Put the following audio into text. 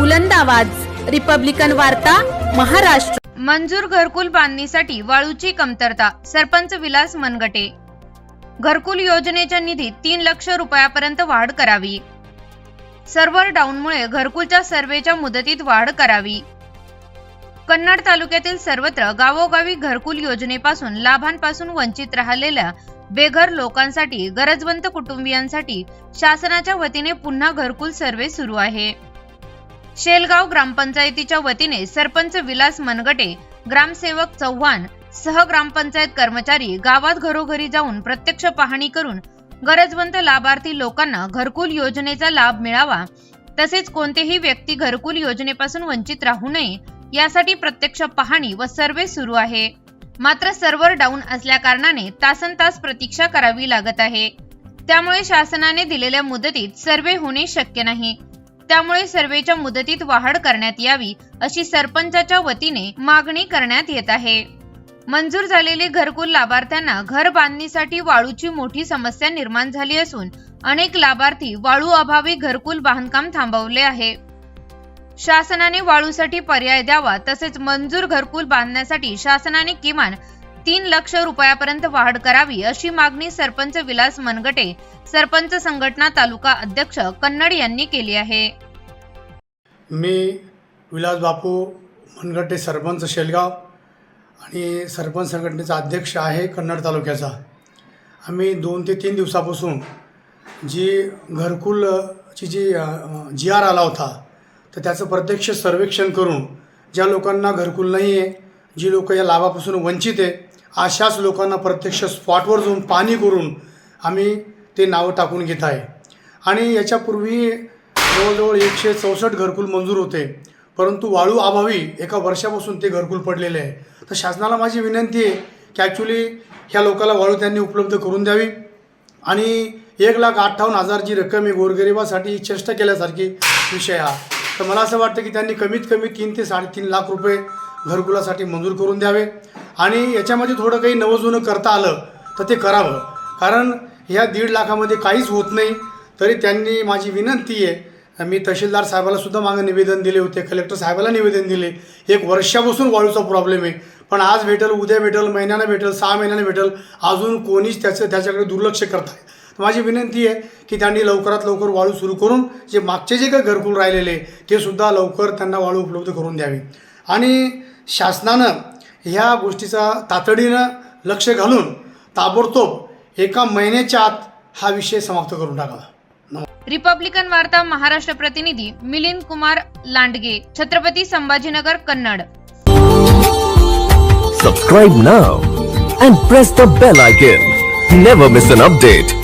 बुलंद आवाज. रिपब्लिकन वार्ता महाराष्ट्र. मंजूर घरकुल बांधणीसाठी वाळूची कमतरता सरपंच विलास मनगटे. घरकुल योजनेच्या निधीत तीन लक्ष रुपयापर्यंत वाढ करावी. सर्व्हर डाऊनमुळे घरकुलच्या सर्वेच्या मुदतीत वाढ करावी. कन्नड तालुक्यातील सर्वत्र गावोगावी घरकुल योजनेपासून लाभांपासून वंचित राहिलेल्या बेघर लोकांसाठी गरजवंत कुटुंबियांसाठी शासनाच्या वतीने पुन्हा घरकुल सर्वे सुरू आहे. शेलगाव ग्रामपंचायतीच्या वतीने सरपंच विलास मनगटे ग्रामसेवक चव्हाण सह ग्रामपंचायत कर्मचारी गावात घरोघरी जाऊन प्रत्यक्ष पाहणी करून गरजवंत लाभार्थी लोकांना घरकुल योजनेचा लाभ मिळावा तसेच कोणतेही व्यक्ती घरकुल योजनेपासून वंचित राहू नये यासाठी प्रत्यक्ष पाहणी व सर्वे सुरू आहे. मात्र सर्व्हर डाऊन असल्या कारणाने तासन तास प्रतीक्षा करावी लागत आहे. त्यामुळे शासनाने दिलेल्या मुदतीत सर्वे होणे शक्य नाही. त्यामुळे सर्वेच्या मुदतीत वाढ करण्यात यावी अशी सरपंचाच्या वतीने मागणी करण्यात येत आहे. मंजूर झालेले घरकुल लाभार्थ्यांना घर बांधणीसाठी वाळूची मोठी समस्या निर्माण झाली असून अनेक लाभार्थी वाळू अभावी घरकुल बांधकाम थांबवले आहे. शासनाने वाळूसाठी पर्याय द्यावा तसेच मंजूर घरकुल बांधण्यासाठी शासनाने किमान तीन लक्ष रुपयापर्यंत वाढ करावी अशी मागणी सरपंच विलास मनगटे सरपंच संघटना तालुका अध्यक्ष कन्नड यांनी केली आहे. मी विलास बापू मनगटे सरपंच शेलगाव आणि सरपंच संघटनेचा अध्यक्ष आहे कन्नड तालुक्याचा. आम्ही दोन ते तीन दिवसापासून जी घरकुलची जी जी आर आला होता तर त्याचं प्रत्यक्ष सर्वेक्षण करून ज्या लोकांना घरकुल नाही आहे जी लोक या लाभापासून वंचित आहे अशाच लोकांना प्रत्यक्ष स्पॉटवर जाऊन पाणी करून आम्ही ते नावं टाकून घेत आहे. आणि याच्यापूर्वी जवळजवळ एकशे चौसष्ट घरकुल मंजूर होते. परंतु वाळू अभावी एका वर्षापासून ते घरकुल पडलेले आहे. तर शासनाला माझी विनंती आहे की ॲक्च्युली ह्या लोकांना वाळू त्यांनी उपलब्ध करून द्यावी. आणि एक लाख अठ्ठावन्न हजार जी रक्कम आहे गोरगरिबासाठी चेष्टा केल्यासारखी विषय हा. तर मला असं वाटतं की त्यांनी कमीत कमी तीन ते साडेतीन लाख रुपये घरकुलासाठी मंजूर करून द्यावे. आणि याच्यामध्ये थोडं काही नवजुनं करता आलं तर ते करावं. कारण ह्या दीड लाखामध्ये काहीच होत नाही तरी त्यांनी माझी विनंती आहे मी तहसीलदार साहेबाला सुद्धा मागं निवेदन दिले होते कलेक्टर साहेबाला निवेदन दिले. एक वर्षापासून वाळूचा प्रॉब्लेम आहे. पण आज भेटल उद्या भेटल महिन्यानं भेटेल सहा महिन्यानं भेटल अजून कोणीच त्याचं त्याच्याकडे दुर्लक्ष करत आहे माझी विनंती आहे की त्यांनी लवकरात लवकर वाळू सुरू करून जे मागचे जे काही घरकुल राहिलेले ते सुद्धा लवकर त्यांना वाळू उपलब्ध करून द्यावी. आणि शासनानं ह्या गोष्टीचा तातडीनं लक्ष घालून ताबडतोब एका महिन्याच्या आत हा विषय समाप्त करून टाकावा रिपब्लिकन वार्ता महाराष्ट्र प्रतिनिधी Milind Kumar Landge Chhatrapati Sambhajinagar Kannada Subscribe now and press the bell icon. Never miss an update.